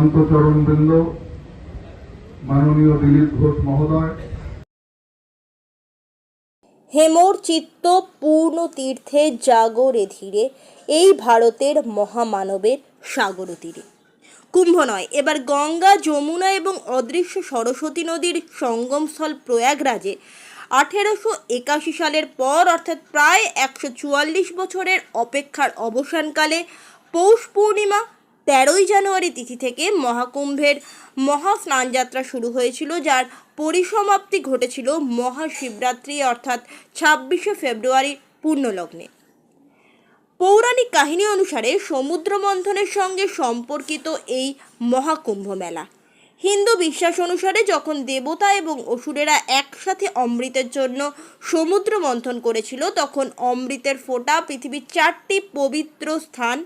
শান্তচরণবৃন্দ মাননীয় দিলীপ ঘোষ মহোদয়। হেমোর চিত্ত পূর্ণ তীর্থে জাগরে ধীরে, এই ভারতের মহামানবের সাগর তীরে। কুম্ভ নয়, এবার গঙ্গা, যমুনা এবং অদৃশ্য সরস্বতী নদীর সঙ্গমস্থল প্রয়াগরাজে আঠেরোশো একাশি সালের পর, অর্থাৎ প্রায় একশো চুয়াল্লিশ বছরের অপেক্ষার অবসানকালে পৌষ পূর্ণিমা তেরোই জানুয়ারি তিথি থেকে মহাকুম্ভের মহা স্নানযাত্রা শুরু হয়েছিল, যার পরিসমাপ্তি ঘটেছিল মহাশিবরাত্রি, অর্থাৎ ছাব্বিশে ফেব্রুয়ারির পূর্ণলগ্নে। পৌরাণিক কাহিনী অনুসারে সমুদ্র মন্থনের সঙ্গে সম্পর্কিত এই মহাকুম্ভ মেলা। হিন্দু বিশ্বাস অনুসারে যখন দেবতা এবং অসুরেরা একসাথে অমৃতের জন্য সমুদ্র মন্থন করেছিল, তখন অমৃতের ফোঁটা পৃথিবীর চারটি পবিত্র স্থান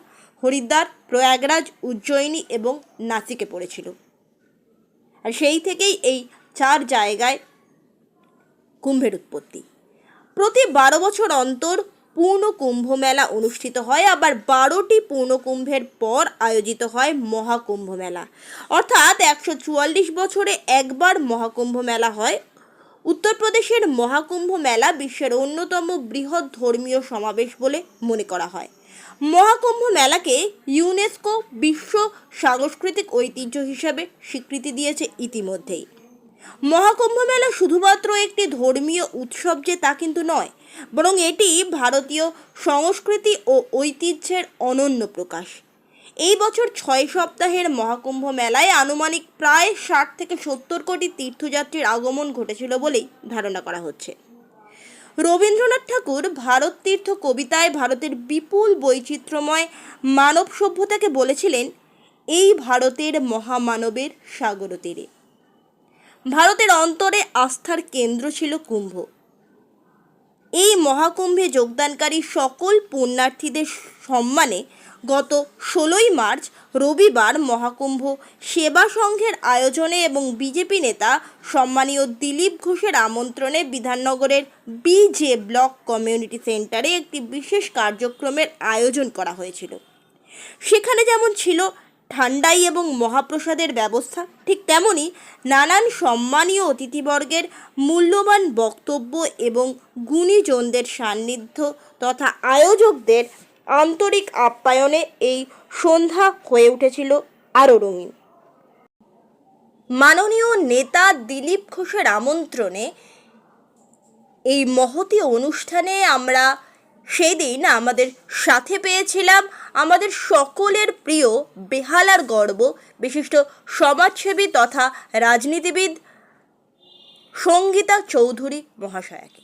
হরিদ্বার, প্রয়াগরাজ, উজ্জয়িনী এবং নাসিকে পড়েছিল। আর সেই থেকেই এই চার জায়গায় কুম্ভের উৎপত্তি। প্রতি বারো বছর অন্তর পূর্ণ কুম্ভ মেলা অনুষ্ঠিত হয়, আবার বারোটি পূর্ণ কুম্ভের পর আয়োজিত হয় মহাকুম্ভ মেলা। অর্থাৎ একশো চুয়াল্লিশ বছরে একবার মহাকুম্ভ মেলা হয়। উত্তরপ্রদেশের মহাকুম্ভ মেলা বিশ্বের অন্যতম বৃহৎ ধর্মীয় সমাবেশ বলে মনে করা হয়। মহাকুম্ভ মেলাকে ইউনেস্কো বিশ্ব সাংস্কৃতিক ঐতিহ্য হিসাবে স্বীকৃতি দিয়েছে ইতিমধ্যেই। মহাকুম্ভ মেলা শুধুমাত্র একটি ধর্মীয় উৎসব যে তা কিন্তু নয়, বরং এটি ভারতীয় সংস্কৃতি ও ঐতিহ্যের অনন্য প্রকাশ। এই বছর ছয় সপ্তাহের মহাকুম্ভ মেলায় আনুমানিক প্রায় ষাট থেকে সত্তর কোটি তীর্থযাত্রীর আগমন ঘটেছিল বলেই ধারণা করা হচ্ছে। রবীন্দ্রনাথ ঠাকুর ভারত তীর্থ কবিতায় ভারতের বিপুল বৈচিত্র্যময় মানব সভ্যতাকে বলেছিলেন, এই ভারতের মহামানবের সাগর তীরে ভারতের অন্তরে আস্থার কেন্দ্র ছিল কুম্ভ। এই মহাকুম্ভে যোগদানকারী সকল পুণ্যার্থীদের সম্মানে গত ষোলোই মার্চ রবিবার মহাকুম্ভ সেবা সংঘের আয়োজনে এবং বিজেপি নেতা সম্মানীয় দিলীপ ঘোষের আমন্ত্রণে বিধাননগরের বিজে ব্লক কমিউনিটি সেন্টারে একটি বিশেষ কার্যক্রমের আয়োজন করা হয়েছিল। সেখানে যেমন ছিল ঠান্ডাই এবং মহাপ্রসাদের ব্যবস্থা। ঠিক তেমনি নানান সম্মানীয় অতিথিবর্গের মূল্যবান বক্তব্য এবং গুণীজনদের সান্নিধ্য তথা আয়োজকদের আন্তরিক আপ্যায়নে এই সন্ধ্যা হয়ে উঠেছিল আরও রঙিন। মাননীয় নেতা দিলীপ ঘোষের আমন্ত্রণে এই মহতি অনুষ্ঠানে আমরা সেদিন আমাদের সাথে পেয়েছিলাম আমাদের সকলের প্রিয় বেহালার গর্ব বিশিষ্ট সমাজসেবী তথা রাজনীতিবিদ সঙ্গীতা চৌধুরী মহাশয়াকে।